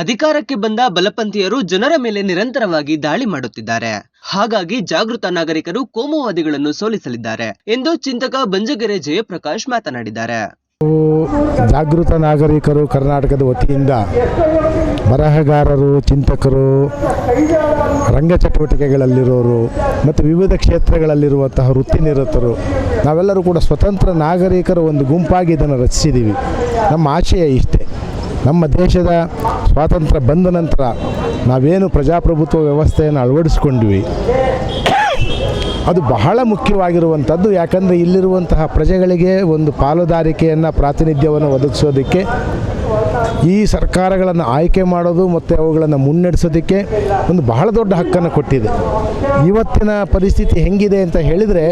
ಅಧಿಕಾರಕ್ಕೆ ಬಂದ ಬಲಪಂಥೀಯರು ಜನರ ಮೇಲೆ ನಿರಂತರವಾಗಿ ದಾಳಿ ಮಾಡುತ್ತಿದ್ದಾರೆ. ಹಾಗಾಗಿ ಜಾಗೃತ ನಾಗರಿಕರು ಕೋಮುವಾದಿಗಳನ್ನು ಸೋಲಿಸಲಿದ್ದಾರೆ ಎಂದು ಚಿಂತಕ ಬಂಜಗೆರೆ ಜಯಪ್ರಕಾಶ್ ಮಾತನಾಡಿದ್ದಾರೆ. ಜಾಗೃತ ನಾಗರಿಕರು ಕರ್ನಾಟಕದ ವತಿಯಿಂದ ಬರಹಗಾರರು, ಚಿಂತಕರು, ರಂಗ ಚಟುವಟಿಕೆಗಳಲ್ಲಿರೋರು ಮತ್ತು ವಿವಿಧ ಕ್ಷೇತ್ರಗಳಲ್ಲಿರುವಂತಹ ವೃತ್ತಿನಿರತರು ನಾವೆಲ್ಲರೂ ಕೂಡ ಸ್ವತಂತ್ರ ನಾಗರಿಕರ ಒಂದು ಗುಂಪಾಗಿ ಇದನ್ನು ರಚಿಸಿದ್ದೀವಿ ನಮ್ಮ ಆಶಯ ಇಷ್ಟೇ. ನಮ್ಮ ದೇಶದ ಸ್ವಾತಂತ್ರ್ಯ ಬಂದ ನಂತರ ನಾವೇನು ಪ್ರಜಾಪ್ರಭುತ್ವ ವ್ಯವಸ್ಥೆಯನ್ನು ಅಳವಡಿಸ್ಕೊಂಡ್ವಿ. ಅದು ಬಹಳ ಮುಖ್ಯವಾಗಿರುವಂಥದ್ದು. ಯಾಕಂದರೆ ಇಲ್ಲಿರುವಂತಹ ಪ್ರಜೆಗಳಿಗೆ ಒಂದು ಪಾಲುದಾರಿಕೆಯನ್ನು, ಪ್ರಾತಿನಿಧ್ಯವನ್ನು ಒದಗಿಸೋದಕ್ಕೆ ಈ ಸರ್ಕಾರಗಳನ್ನು ಆಯ್ಕೆ ಮಾಡೋದು ಮತ್ತು ಅವುಗಳನ್ನು ಮುನ್ನಡೆಸೋದಕ್ಕೆ ಒಂದು ಬಹಳ ದೊಡ್ಡ ಹಕ್ಕನ್ನು ಕೊಟ್ಟಿದೆ. ಇವತ್ತಿನ ಪರಿಸ್ಥಿತಿ ಹೆಂಗಿದೆ ಅಂತ ಹೇಳಿದರೆ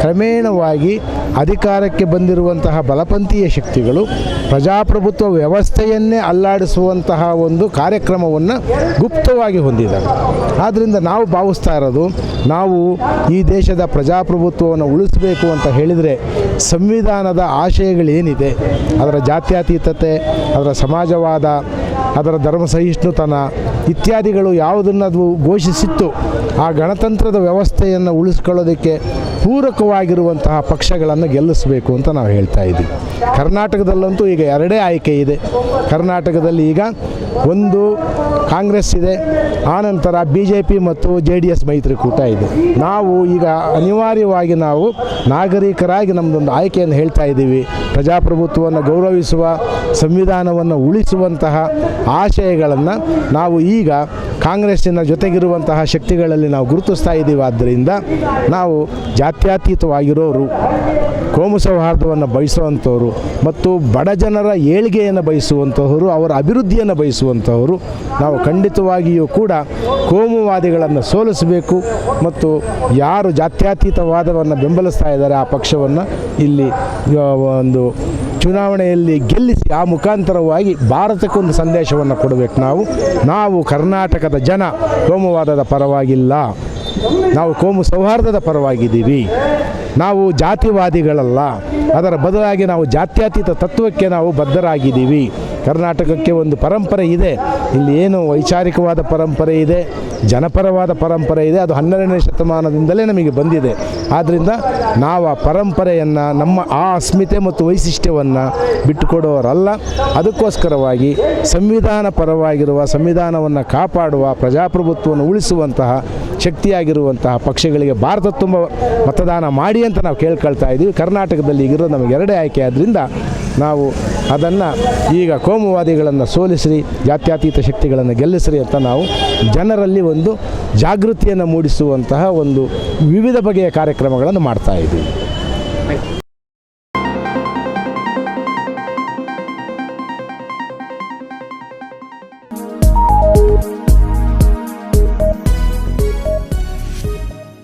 ಕ್ರಮೇಣವಾಗಿ ಅಧಿಕಾರಕ್ಕೆ ಬಂದಿರುವಂತಹ ಬಲಪಂಥೀಯ ಶಕ್ತಿಗಳು ಪ್ರಜಾಪ್ರಭುತ್ವ ವ್ಯವಸ್ಥೆಯನ್ನೇ ಅಲ್ಲಾಡಿಸುವಂತಹ ಒಂದು ಕಾರ್ಯಕ್ರಮವನ್ನು ಗುಪ್ತವಾಗಿ ಹೊಂದಿದ್ದಾರೆ. ಆದ್ದರಿಂದ ನಾವು ಭಾವಿಸ್ತಾ ಇರೋದು, ನಾವು ಈ ದೇಶದ ಪ್ರಜಾಪ್ರಭುತ್ವವನ್ನು ಉಳಿಸಬೇಕು ಅಂತ ಹೇಳಿದರೆ ಸಂವಿಧಾನದ ಆಶಯಗಳೇನಿದೆ? ಅದರ ಜಾತ್ಯತೀತತೆ, ಅದರ ಸಮಾಜವಾದ, ಅದರ ಧರ್ಮ ಸಹಿಷ್ಣುತನ ಇತ್ಯಾದಿಗಳು ಯಾವುದನ್ನು ಅದು ಘೋಷಿಸಿತ್ತು, ಆ ಗಣತಂತ್ರದ ವ್ಯವಸ್ಥೆಯನ್ನು ಉಳಿಸ್ಕೊಳ್ಳೋದಕ್ಕೆ ಪೂರಕವಾಗಿರುವಂತಹ ಪಕ್ಷಗಳನ್ನು ಗೆಲ್ಲಿಸಬೇಕು ಅಂತ ನಾವು ಹೇಳ್ತಾ ಇದ್ದೀವಿ. ಕರ್ನಾಟಕದಲ್ಲಂತೂ ಈಗ ಎರಡೇ ಆಯ್ಕೆ ಇದೆ. ಕರ್ನಾಟಕದಲ್ಲಿ ಈಗ ಒಂದು ಕಾಂಗ್ರೆಸ್ ಇದೆ ಆನಂತರ ಬಿ ಜೆ ಪಿ ಮತ್ತು ಜೆ ಡಿ ಎಸ್ ಮೈತ್ರಿಕೂಟ ಇದೆ. ನಾವು ಈಗ ಅನಿವಾರ್ಯವಾಗಿ ನಾವು ನಾಗರಿಕರಾಗಿ ನಮ್ಮದೊಂದು ಆಯ್ಕೆಯನ್ನು ಹೇಳ್ತಾ ಇದ್ದೀವಿ. ಪ್ರಜಾಪ್ರಭುತ್ವವನ್ನು ಗೌರವಿಸುವ, ಸಂವಿಧಾನವನ್ನು ಉಳಿಸುವಂತಹ ಆಶಯಗಳನ್ನು ನಾವು ಈಗ ಕಾಂಗ್ರೆಸ್ಸಿನ ಜೊತೆಗಿರುವಂತಹ ಶಕ್ತಿಗಳಲ್ಲಿ ನಾವು ಗುರುತಿಸ್ತಾ ಇದ್ದೀವಿ. ಆದ್ದರಿಂದ ನಾವು ಜಾತ್ಯತೀತವಾಗಿರೋರು, ಕೋಮು ಸೌಹಾರ್ದವನ್ನು ಬಯಸುವಂಥವರು ಮತ್ತು ಬಡ ಜನರ ಏಳಿಗೆಯನ್ನು ಬಯಸುವಂತಹವರು ಅವರ ಅಭಿವೃದ್ಧಿಯನ್ನು ಬಯಸುವಂಥವರು, ನಾವು ಖಂಡಿತವಾಗಿಯೂ ಕೂಡ ಕೋಮುವಾದಿಗಳನ್ನು ಸೋಲಿಸಬೇಕು ಮತ್ತು ಯಾರು ಜಾತ್ಯತೀತವಾದವನ್ನು ಬೆಂಬಲಿಸ್ತಾ ಇದ್ದಾರೆ ಆ ಪಕ್ಷವನ್ನು ಇಲ್ಲಿ ಒಂದು ಚುನಾವಣೆಯಲ್ಲಿ ಗೆಲ್ಲಿಸಿ ಆ ಮುಖಾಂತರವಾಗಿ ಭಾರತಕ್ಕೊಂದು ಸಂದೇಶವನ್ನು ಕೊಡಬೇಕು ನಾವು. ನಾವು ಕರ್ನಾಟಕದ ಜನ, ಕೋಮುವಾದದ ಪರವಾಗಿಲ್ಲ. ನಾವು ಕೋಮು ಸೌಹಾರ್ದದ ಪರವಾಗಿದ್ದೀವಿ. ನಾವು ಜಾತಿವಾದಿಗಳಲ್ಲ. ಅದರ ಬದಲಾಗಿ ನಾವು ಜಾತ್ಯತೀತ ತತ್ವಕ್ಕೆ ನಾವು ಬದ್ಧರಾಗಿದ್ದೀವಿ. ಕರ್ನಾಟಕಕ್ಕೆ ಒಂದು ಪರಂಪರೆ ಇದೆ. ಇಲ್ಲಿ ಏನು ವೈಚಾರಿಕವಾದ ಪರಂಪರೆ ಇದೆ, ಜನಪರವಾದ ಪರಂಪರೆ ಇದೆ. ಅದು ಹನ್ನೆರಡನೇ ಶತಮಾನದಿಂದಲೇ ನಮಗೆ ಬಂದಿದೆ. ಆದ್ದರಿಂದ ನಾವು ಆ ಪರಂಪರೆಯನ್ನು, ನಮ್ಮ ಆ ಅಸ್ಮಿತೆ ಮತ್ತು ವೈಶಿಷ್ಟ್ಯವನ್ನು ಬಿಟ್ಟುಕೊಡೋರಲ್ಲ. ಅದಕ್ಕೋಸ್ಕರವಾಗಿ ಸಂವಿಧಾನ ಪರವಾಗಿರುವ, ಸಂವಿಧಾನವನ್ನು ಕಾಪಾಡುವ, ಪ್ರಜಾಪ್ರಭುತ್ವವನ್ನು ಉಳಿಸುವಂತಹ, ಶಕ್ತಿಯಾಗಿರುವಂತಹ ಪಕ್ಷಗಳಿಗೆ ಭಾರತ ತುಂಬ ಮತದಾನ ಮಾಡಿ ಅಂತ ನಾವು ಕೇಳ್ಕೊಳ್ತಾ ಇದ್ದೀವಿ. ಕರ್ನಾಟಕದಲ್ಲಿ ಈಗಿರೋದು ನಮಗೆ ಎರಡೇ ಆಯ್ಕೆ. ಆದ್ದರಿಂದ ನಾವು ಅದನ್ನು ಈಗ ಕೋಮುವಾದಿಗಳನ್ನು ಸೋಲಿಸಿರಿ, ಜಾತ್ಯತೀತ ಶಕ್ತಿಗಳನ್ನು ಗೆಲ್ಲಿಸಿರಿ ಅಂತ ನಾವು ಜನರಲ್ಲಿ ಒಂದು ಜಾಗೃತಿಯನ್ನು ಮೂಡಿಸುವಂತಹ ಒಂದು ವಿವಿಧ ಬಗೆಯ ಕಾರ್ಯಕ್ರಮಗಳನ್ನು ಮಾಡ್ತಾ ಇದ್ದೀವಿ.